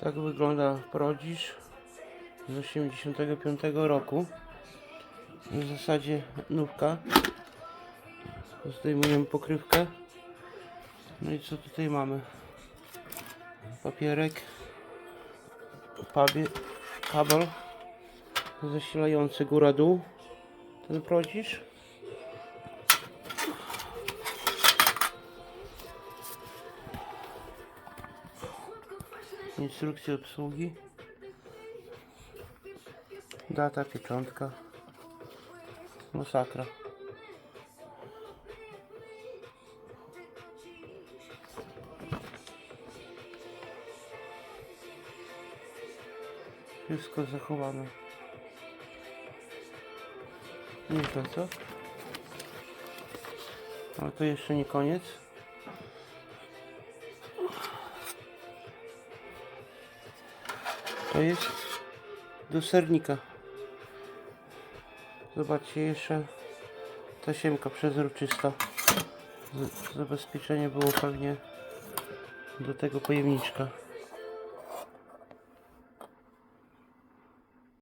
Tak wygląda prodzisz z 85 roku. W zasadzie nówka. Zdejmujemy pokrywkę. No i co tutaj mamy? Papierek. Kabel zasilający góra-dół. Ten prodzisz. Instrukcja obsługi. Data, pieczątka. Masakra. Wszystko zachowane. Nieźle, co? Ale to jeszcze nie koniec. To jest do sernika. Zobaczcie, jeszcze tasiemka przezroczysta. Zabezpieczenie było pewnie do tego pojemniczka.